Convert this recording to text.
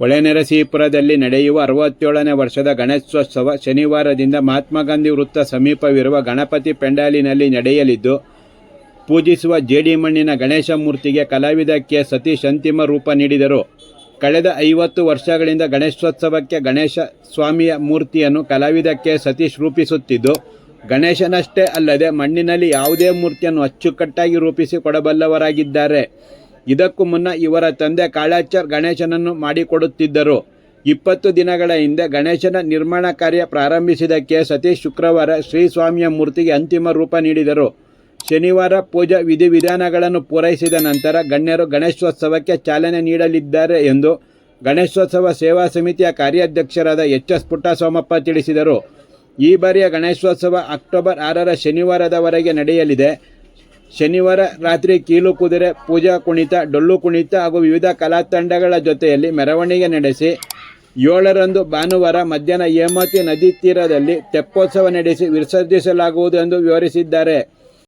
ಹೊಳೆನರಸೀಪುರದಲ್ಲಿ ನಡೆಯುವ ಅರವತ್ತೇಳನೇ ವರ್ಷದ ಗಣೇಶೋತ್ಸವ ಶನಿವಾರದಿಂದ ಮಹಾತ್ಮ ಗಾಂಧಿ ವೃತ್ತ ಸಮೀಪವಿರುವ ಗಣಪತಿ ಪೆಂಡಾಲಿನಲ್ಲಿ ನಡೆಯಲಿದ್ದು, ಪೂಜಿಸುವ ಜೇಡಿ ಮಣ್ಣಿನ ಗಣೇಶ ಮೂರ್ತಿಗೆ ಕಲಾವಿದ ಕೆ. ಸತೀಶ್ ಅಂತಿಮ ರೂಪ ನೀಡಿದರು. ಕಳೆದ ಐವತ್ತು ವರ್ಷಗಳಿಂದ ಗಣೇಶೋತ್ಸವಕ್ಕೆ ಗಣೇಶ ಸ್ವಾಮಿಯ ಮೂರ್ತಿಯನ್ನು ಕಲಾವಿದ ಕೆ. ಸತೀಶ್ ರೂಪಿಸುತ್ತಿದ್ದು, ಗಣೇಶನಷ್ಟೇ ಅಲ್ಲದೆ ಮಣ್ಣಿನಲ್ಲಿ ಯಾವುದೇ ಮೂರ್ತಿಯನ್ನು ಅಚ್ಚುಕಟ್ಟಾಗಿ ರೂಪಿಸಿ ಕೊಡಬಲ್ಲವರಾಗಿದ್ದಾರೆ. ಇದಕ್ಕೂ ಮುನ್ನ ಇವರ ತಂದೆ ಕಾಳಾಚಾರ್ ಗಣೇಶನನ್ನು ಮಾಡಿಕೊಡುತ್ತಿದ್ದರು. ಇಪ್ಪತ್ತು ದಿನಗಳ ಹಿಂದೆ ಗಣೇಶನ ನಿರ್ಮಾಣ ಕಾರ್ಯ ಪ್ರಾರಂಭಿಸಿದಕ್ಕೆ ಸತೀಶ್ ಶುಕ್ರವಾರ ಶ್ರೀ ಸ್ವಾಮಿಯ ಮೂರ್ತಿಗೆ ಅಂತಿಮ ರೂಪ ನೀಡಿದರು. ಶನಿವಾರ ಪೂಜಾ ವಿಧಿವಿಧಾನಗಳನ್ನು ಪೂರೈಸಿದ ನಂತರ ಗಣ್ಯರು ಗಣೇಶೋತ್ಸವಕ್ಕೆ ಚಾಲನೆ ನೀಡಲಿದ್ದಾರೆ ಎಂದು ಗಣೇಶೋತ್ಸವ ಸೇವಾ ಸಮಿತಿಯ ಕಾರ್ಯಾಧ್ಯಕ್ಷರಾದ ಎಚ್. ಎಸ್. ಪುಟ್ಟಸೋಮಪ್ಪ ತಿಳಿಸಿದರು. ಈ ಬಾರಿಯ ಗಣೇಶೋತ್ಸವ ಅಕ್ಟೋಬರ್ ಆರರ ಶನಿವಾರದವರೆಗೆ ನಡೆಯಲಿದೆ. ಶನಿವಾರ ರಾತ್ರಿ ಕೀಲು ಕುದುರೆ, ಪೂಜಾ ಕುಣಿತ, ಡೊಳ್ಳು ಕುಣಿತ ಹಾಗೂ ವಿವಿಧ ಕಲಾ ತಂಡಗಳ ಜೊತೆಯಲ್ಲಿ ಮೆರವಣಿಗೆ ನಡೆಸಿ ಏಳರಂದು ಭಾನುವಾರ ಮಧ್ಯಾಹ್ನ ಹೇಮತಿ ನದಿ ತೀರದಲ್ಲಿ ತೆಪ್ಪೋತ್ಸವ ನಡೆಸಿ ವಿಸರ್ಜಿಸಲಾಗುವುದು ಎಂದು ವಿವರಿಸಿದ್ದಾರೆ.